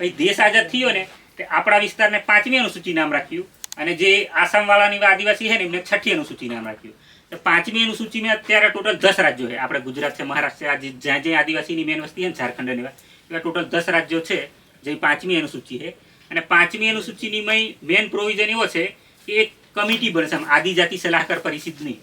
પછી દેશ આઝાદ થયો ને, તે આપણા વિસ્તારને પાંચમી અનુસૂચિ નામ રાખ્યું. અને જે આસામવાળાની આદિવાસી છે ને, એમને છઠ્ઠી અનુસૂચિ નામ રાખ્યું. તો પાંચમી અનુસૂચિમાં અત્યારે ટોટલ દસ રાજ્યો છે. આપણે ગુજરાત છે, મહારાષ્ટ્ર જ્યાં જ્યાં આદિવાસીની મેન વસ્તી છે ને, ઝારખંડ એવા એવા ટોટલ દસ રાજ્યો છે, જે પાંચમી અનુસૂચિ છે. અને પાંચમી અનુસૂચિની મેન પ્રોવિઝન એવો છે કે એક કમિટી બનશે આદિજાતિ સલાહકાર પરિષદની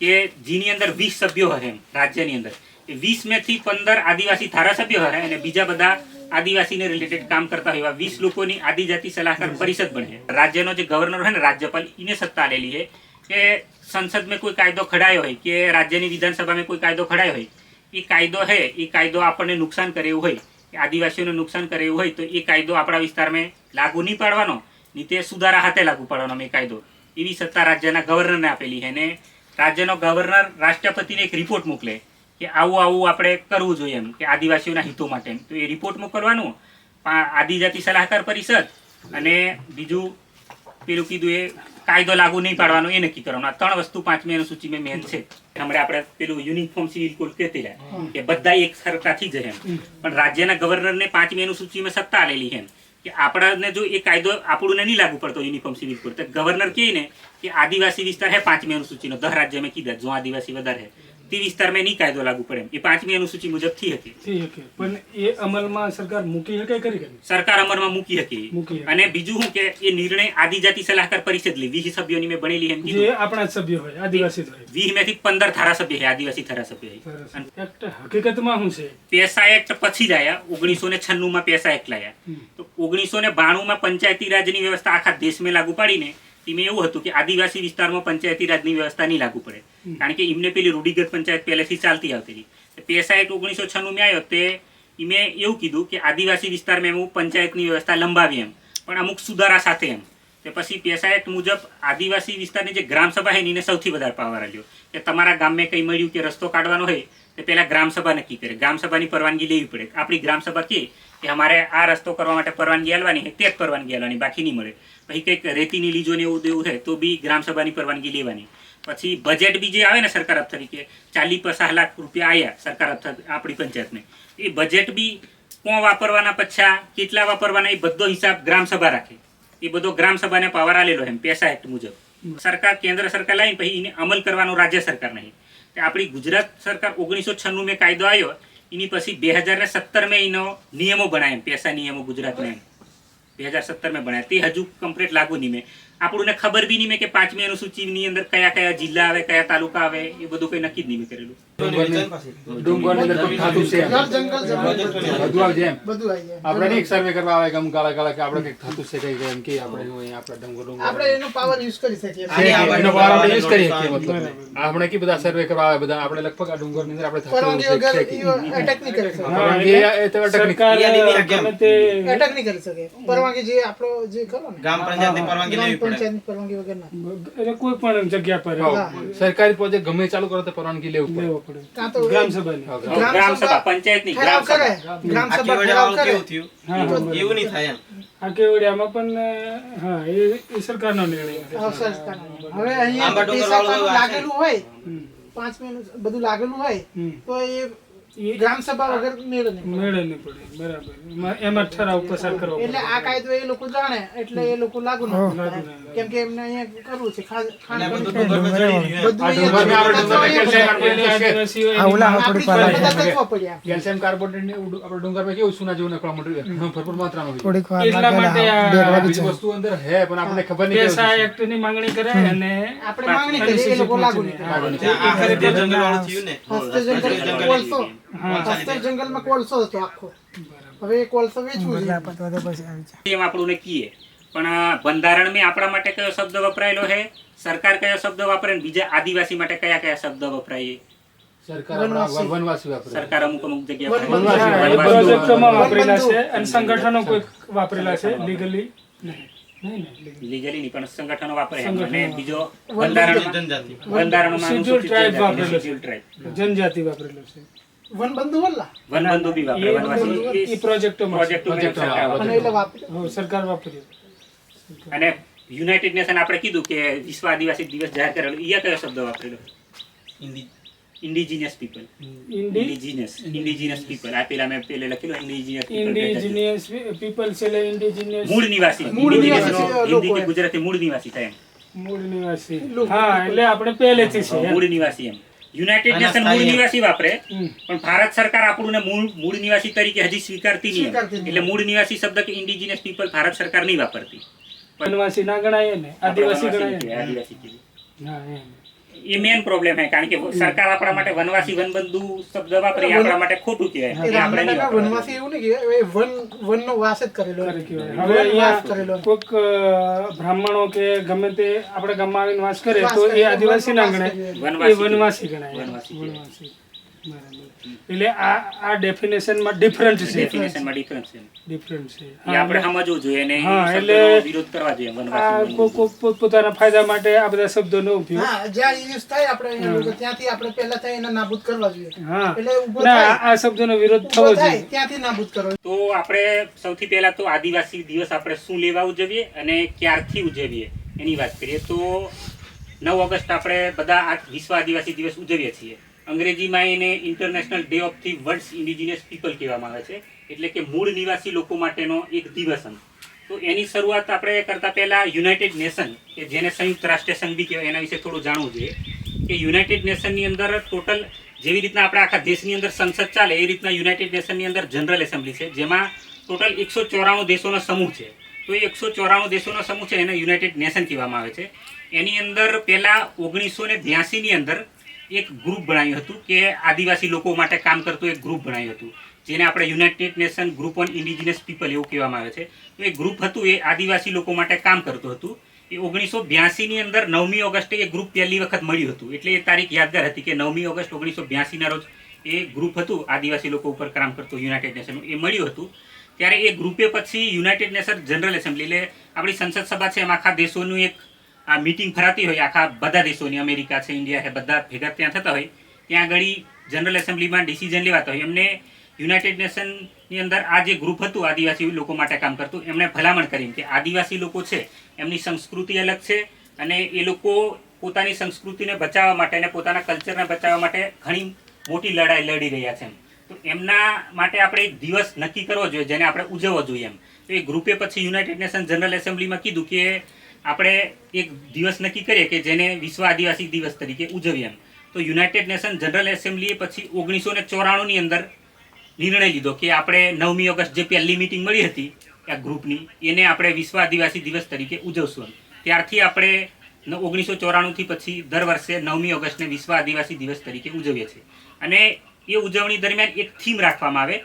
કે જેની અંદર વીસ સભ્યો હશે રાજ્યની અંદર. એ વીસ મેથી પંદર આદિવાસી ધારાસભ્યો હશે અને બીજા બધા આદિવાસીને રિલેટેડ કામ કરતા હોય એવા વીસ લોકોની આદિજાતિ સલાહકાર પરિષદ બને રાજ્યનો જે ગવર્નર હોય ને, રાજ્યપાલ એને સત્તા આલેલી છે કે સંસદ મેં કોઈ કાયદો ખડાયો હોય, કે રાજ્યની વિધાનસભામાં કોઈ કાયદો ખડાયો હોય, એ કાયદો હે, એ કાયદો આપણને નુકસાન કરે એવું હોય, કે આદિવાસીઓને નુકસાન કરે એવું હોય, તો એ કાયદો આપણા વિસ્તારમાં લાગુ નહીં પાડવાનો ની તે સુધારા હાથે લાગુ પાડવાનો એ કાયદો. એવી સત્તા રાજ્યના ગવર્નરને આપેલી છે. અને રાજ્યનો ગવર્નર રાષ્ટ્રપતિને એક રિપોર્ટ મોકલે. કે આવું આવું આપણે કરવું જોઈએ એમ કે આદિવાસીઓના હિતો માટે એમ. તો એ રિપોર્ટ મોકલવાનું. આદિજાતિ સલાહકાર પરિષદ અને બીજું પેલું કીધું એ કાયદો લાગુ નહીં પાડવાનો એ નક્કી કરવાનું. આ ત્રણ વસ્તુ પાંચમી અનુસૂચિમાં મેન છે. હમણાં આપણે પેલું યુનિફોર્મ સિવિલ કોડ કહેતી રહ્યા. કે બધા એક સરખાથી જ એમ. પણ રાજ્યના ગવર્નરને પાંચમી અનુસૂચિમાં સત્તા આલેલી છે કે આપણને જો એ કાયદો આપણને નહીં લાગુ પડતો યુનિફોર્મ સિવિલ કોડ તો ગવર્નર કહે ને કે આદિવાસી વિસ્તાર હે પાંચમી અનુસૂચિનો દર રાજ્ય મેં કીધા. જો આદિવાસી વધારે હે. તે વિસ્તારમાં નહીં કાયદો લાગુ પડે એમ. એ પાંચમી અનુસૂચિ મુજબ થઈ હતી પણ એ અમલમાં સરકાર મૂકી શકે કરી કરી સરકાર અમલમાં મૂકી હતી અને બીજું શું કે એ નિર્ણય આદિજાતિ સલાહકાર પરિષદ લી. વીસ સભ્યોની મેં બનેલી એમ જે આપણા સભ્ય હોય આદિવાસી વીસમાંથી પંદર ધારાસભ્ય છે આદિવાસી ધારાસભ્ય હકીકતમાં શું છે? પેસા એક્ટ પછી લાયા ઓગણીસો ને છન્નું માં પેસા એક્ટ લાયા. તો ઓગણીસો ને બાણું માં પંચાયતી રાજની વ્યવસ્થા આખા દેશમાં લાગુ પાડીને તેમાં એવું હતું કે આદિવાસી વિસ્તારમાં પંચાયતી રાજની વ્યવસ્થા નહીં લાગુ પડે. કારણ કે એમને પેલી રૂઢિગત પંચાયત પહેલેથી ચાલતી આવતી હતી. એક્ટ ઓગણીસો છન્નુંમાં આવ્યો તે એમે એવું કીધું કે આદિવાસી વિસ્તારમાં એમ પંચાયતની વ્યવસ્થા લંબાવી એમ, પણ અમુક સુધારા સાથે એમ. કે પછી એક્ટ મુજબ આદિવાસી વિસ્તારની જે ગ્રામસભા છે એને સૌથી વધારે પાવર આલ્યો કે તમારા ગામમાં કંઈ મળ્યું કે રસ્તો કાઢવાનો હોય, તો પહેલાં ગ્રામસભા નક્કી કરે. ગ્રામસભાની પરવાનગી લેવી પડે. આપણી ગ્રામસભા કહે કે અમારે આ રસ્તો કરવા માટે પરવાનગી આલવાની છે, તે જ પરવાનગી આલવાની, બાકી નહીં મળે. પછી કંઈક રેતીની લીજો ને એવું દેવું હોય તો બી ગ્રામસભાની પરવાનગી લેવાની. પછી બજેટ બી જે આવે ને સરકાર અર્થ તરીકે ચાલીસ પચાસ લાખ રૂપિયા આવ્યા સરકાર અર્થ આપણી પંચાયતને, એ બજેટ બી કોણ વાપરવાના પછા, કેટલા વાપરવાના, એ બધો હિસાબ ગ્રામસભા રાખે. એ બધો ગ્રામસભાને પાવર આલેલો એમ, પેસા એક્ટ મુજબ. સરકાર, કેન્દ્ર સરકાર લાવીને પછી એને અમલ કરવાનો રાજ્ય સરકાર નહીં. આપણી ગુજરાત સરકાર ઓગણીસો છન્નું મેં કાયદો આવ્યો એની પછી બે હજાર ને સત્તર મેં એનો નિયમો બનાવ્યા પેસા નિયમો ગુજરાતના એમ. બે હજાર સત્તર મેં બનાવ્યા. તે હજુ કમ્પ્લીટ લાગુ નહીં મેં. આપણને ખબર બી નહીં મેં કે પાંચમી અનુસૂચિની અંદર કયા કયા જિલ્લા આવે કયા તાલુકા આવે એ બધું કઈ નક્કી જ નહીં મેં કરેલું. કોઈ આપણે નહીં એક સર્વે કરવા આવે કે ગાળા ગાળા કે આપણે કંઈક થતું છે કંઈક એમ કે આપણે આપણે ડુંગર ડુંગર. આપણે એનો પાવર યુઝ કરી શકીએ. એનો વાર આપણે use કરી શકીએ આપણે કે બધા સર્વે કરવા આવે બધા? આપણે લગભગ આ ડુંગરની અંદર આપણે થતું પરવાનગી છે એટેક નહીં? કરી શકે. એ- એ તો અટક નહીં. સરકાર ગમે તે એટેક નહીં કરી શકે. પરવાનગી જે આપણો જે કરો ને. ગ્રામ પંચાયતની પરવાનગી લેવી પડે પંચાયતની પરવાનગી વગર એટલે કોઈ પણ જગ્યા પર સરકારી પ્રોજેક્ટ ગમે ચાલુ કરો તો પરવાનગી લેવું પડે. લેવો પડે. ગ્રામ સભાની. હા, ગ્રામ સભા પંચાયતની ગ્રામ સભા. કેવડિયા ઠરાવ કેવું થયું એવું નહીં થાય એમ. આ કેવડિયામાં પણ હા એ સરકાર સરકારનો નિર્ણય છે. હા, સરકારનો. હવે અહીંયા. લાગેલું હોય પાંચ મિનિટ બધું લાગેલું હોય તો એ એ ગ્રામ સભા વગર મેળ નહીં પડે. નહીં પડે બરાબર. એમાં- એમાં ઠરાવ પસાર કરવો એટલે આ કાયદો એ લોકો જાણે એટલે એ લોકો લાગુ નહીં કેમ કે એમને અહીંયા કરવું છે કેલ્શિયમ કાર્બોનેટ ને આપણે ડુંગરમાં કેવું સુના જેવું નકળવા મળ્યું ભરપૂર માત્રામાં હોય. એટલા માટે વસ્તુ અંદર હે પણ આપણે ખબર નહીં પેસા છે. માંગણી કરે અને આપણે માંગણી કરીએ એ લોકો લાગુ નહીં કરે. લાગુ નહીં. ત્યાં આખરે તે જંગલ વાળું થયું ને? જંગલ કોલસો મેં જંગલમાં કોલસો હતો આખો હવે કોલસો વેચવું છે એમ આપણું ને કીએ પણ આ બંધારણમાં આપણા માટે કયો શબ્દ વપરાયેલો છે સરકાર કયો શબ્દ વાપરે ને બીજા આદિવાસી માટે કયા કયા શબ્દ વપરાય સરકાર અમુક અમુક જગ્યા છે અને સંગઠનો કોઈ વાપરેલા છે લીગલી નહીં નહીં ને legally. લીગલી નહીં પણ સંગઠનો વાપરે છે. અને બીજો બંધારણ બંધારણમાં જનજાતિ, વાપરેલો છે. છે વનબંધુ વલ્લા વનબંધુ બી વાપરે એ વનવાસી. એ. પ્રોજેક્ટો પ્રોજેક્ટો. અને એટલે વાપરે સરકાર વાપરી અને યુનાઇટેડ નેશન આપણે કીધું કે વિશ્વ આદિવાસી દિવસ જાહેર કરેલો. ઈ કયો શબ્દ વાપરેલો? Indigenous people indigenous indigenous people આ પેલા મેં પેલે લખેલું ઇન્ડિજિનિયસ ઇન્ડિજિનિયસ પીપલ છે એટલે ઇન્ડિજિનિયસ મૂળ નિવાસી. મૂળ નિવાસી હિન્દી કે ગુજરાતી મૂળ નિવાસી થાય મૂળ નિવાસી. હા એટલે આપણે પહેલેથી છે મૂળ નિવાસી એમ. યુનાઇટેડ નેશન મૂળ નિવાસી વાપરે. પણ ભારત સરકાર આપણને મૂળ મૂળ નિવાસી તરીકે હજી સ્વીકારતી નહીં. એટલે મૂળ નિવાસી શબ્દ કે ઇન્ડિજિનિયસ પીપલ ભારત સરકાર નહીં વાપરતી. વનવાસી ના ગણાય ને આદિવાસી ગણાય આદિવાસી. હા એ મેન પ્રોબ્લેમ હે કારણ કે સરકાર આપણા માટે વનવાસી વનબંધુ શબ્દ વાપરી આપણા માટે ખોટું કહેવાય. એ એ આપણે. વનવાસી એવું નહીં કે એ વન વનનો વાસ જ કરેલો. કરે હવે વાસ કરેલો. કોઈક બ્રાહ્મણો કે ગમે તે આપણે ગામમાં આવીને વાસ કરે તો એ આદિવાસી ના વનવાસ ગણાય. વનવાસી વનવાસી ગણાય. વનવાસી. એટલે આ આ ડેફિનેશનમાં ડિફરન્ટ છે. Definition માં difference છે. ડિફરન્ટ છે. એ આપણે સમજવું જોઈએ અને હા, એટલે- વિરોધ કરવા જોઈએ વનવાસી પોતપોતાના ફાયદા માટે આ બધા શબ્દોનો ઉપયોગ. હા જ્યાં યુઝ થાય આપણે ત્યાંથી આપણે પહેલા થાય એને નાબૂદ કરવા જોઈએ. હા. એટલે ઊભો થાય. આ શબ્દનો વિરોધ થવો જોઈએ. ત્યાંથી નાબૂદ કરો. તો આપણે સૌથી પહેલા તો આદિવાસી દિવસ આપણે શું લેવા ઉજવીએ અને ક્યારથી ઉજવીએ? એની વાત કરીએ. તો નવ ઓગસ્ટ આપણે બધા આ વિશ્વ આદિવાસી દિવસ ઉજવીએ છીએ. અંગ્રેજીમાં એને international day of the world's indigenous people કહેવામાં આવે છે. એટલે કે મૂળ નિવાસી લોકો માટેનો એક દિવસ તો એની શરૂઆત આપણે કરતા પહેલા યુનાઇટેડ નેશન કે જેને સંયુક્ત રાષ્ટ્ર સંઘ બી કહેવાય, એના વિશે થોડું જાણવું જોઈએ. કે યુનાઇટેડ નેશનની અંદર ટોટલ જેવી રીતના આપણે આખા દેશની અંદર સંસદ ચાલે, એ રીતના યુનાઇટેડ નેશનની અંદર જનરલ એસેમ્બલી છે, જેમાં ટોટલ એકસો ચોરાણું દેશોનો સમૂહ છે. તો એ એકસો ચોરાણું દેશોનો સમૂહ છે એને યુનાઇટેડ નેશન કહેવામાં આવે છે. એની અંદર પહેલા ઓગણીસો ને બ્યાસીની અંદર એક ગ્રુપ બનાવ્યું હતું કે આદિવાસી લોકો માટે કામ કરતું એક ગ્રુપ બનાવ્યું હતું, જેને આપણે united nation group on indigenous people એવું કહેવામાં આવે છે. તો એ ગ્રુપ હતું, એ આદિવાસી લોકો માટે કામ કરતું હતું. એ ઓગણીસો બ્યાસીની અંદર નવમી ઓગસ્ટે એ ગ્રુપ પહેલી વખત મળ્યું હતું. એટલે એ તારીખ યાદગાર હતી કે નવમી ઓગસ્ટ ઓગણીસો બ્યાસીના રોજ એ ગ્રુપ હતું, આદિવાસી લોકો ઉપર કામ કરતું યુનાઇટેડ નેશનનું એ મળ્યું હતું. ત્યારે એ ગ્રુપે પછી યુનાઇટેડ નેશન જનરલ એસેમ્બલી, એટલે આપણી સંસદ સભા છે એમાં આખા દેશોનું એક આ મીટિંગ ફરાતી હોય, આખા બધા દેશોની, અમેરિકા છે ઇન્ડિયા છે, બધા ભેગા ત્યાં થતા હોય, ત્યાં આગળ જનરલ એસેમ્બલીમાં ડિસિઝન લેવાતા હોય એમને યુનાઇટેડ નેશનની અંદર આ જે ગ્રુપ હતું, આદિવાસી લોકો માટે કામ કરતું, એમણે ભલામણ કરી કે આદિવાસી લોકો છે, એમની સંસ્કૃતિ અલગ છે અને એ લોકો પોતાની સંસ્કૃતિને બચાવવા માટે અને પોતાના કલ્ચરને બચાવવા માટે ઘણી મોટી લડાઈ લડી રહ્યા છે એમ. તો એમના માટે આપણે એક દિવસ નક્કી કરવો જોઈએ, જેને આપણે ઉજવવો જોઈએ એમ તો એ ગ્રુપે પછી યુનાઇટેડ નેશન જનરલ એસેમ્બલીમાં કીધું કે આપણે એક દિવસ નક્કી કરીએ કે જેને વિશ્વ આદિવાસી દિવસ તરીકે ઉજવીએ એમ. તો યુનાઇટેડ નેશન જનરલ એસેમ્બલીએ પછી ઓગણીસો ને ચોરાણુંની અંદર નિર્ણય લીધો કે આપણે નવમી ઓગસ્ટ જે પહેલી મિટિંગ મળી હતી આ ગ્રુપની, એને આપણે વિશ્વ આદિવાસી દિવસ તરીકે ઉજવશું. ત્યારથી આપણે ઓગણીસો ચોરાણુંથી પછી દર વર્ષે નવમી ઓગસ્ટને વિશ્વ આદિવાસી દિવસ તરીકે ઉજવીએ છીએ. અને એ ઉજવણી દરમિયાન એક થીમ રાખવામાં આવે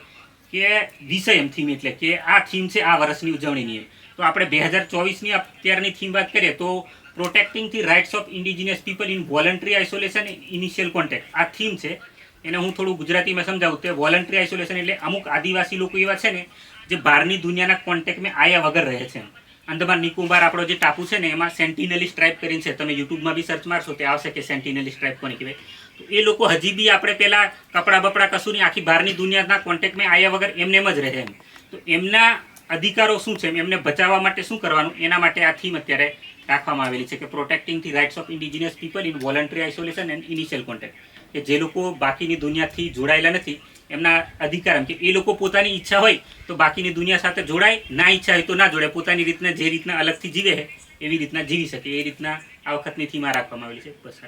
કે વિષય એમ થીમ એટલે કે આ થીમ છે આ વર્ષની ઉજવણીની તો આપણે બે હજાર ચોવીસની અત્યારની થીમ વાત કરીએ તો protecting the rights of indigenous people in voluntary isolation initial contact આ થીમ છે. એને હું થોડું ગુજરાતીમાં સમજાવું તે વોલન્ટરી આઇસોલેશન એટલે અમુક આદિવાસી લોકો એવા છે ને, જે બહારની દુનિયાના કોન્ટેક્ટમાં આયા વગર રહે છે. અંદમાન નિકોબાર આપણો જે ટાપુ છે ને, એમાં સેન્ટિનલી સ્ટ્રાઇપ કરીને છે. તમે યુટ્યુબમાં બી સર્ચ મારશો તે આવશે કે સેન્ટિનલી સ્ટ્રાઇપ કોને કહેવાય. તો એ લોકો હજી બી આપણે પહેલાં કપડા બપડા કશું નહીં, આખી બહારની દુનિયાના કોન્ટેક્ટમાં આયા વગર એમને એમ જ રહે એમ. તો એમના અધિકારો શું છે, એમને બચાવવા માટે શું કરવાનું? એના માટે આ થીમ અત્યારે રાખવામાં આવેલી છે કે protecting the rights of indigenous people in voluntary isolation and initial contact કે જે લોકો બાકીની દુનિયાથી જોડાયેલા નથી, એમના અધિકાર એમ કે એ લોકો પોતાની ઈચ્છા હોય તો બાકીની દુનિયા સાથે જોડાય, ના ઈચ્છા હોય તો ના જોડાય. પોતાની રીતના જે રીતના અલગથી જીવે છે, એવી રીતના જીવી શકે, એ રીતના આ વખતની થીમ રાખવામાં આવેલી છે. બસ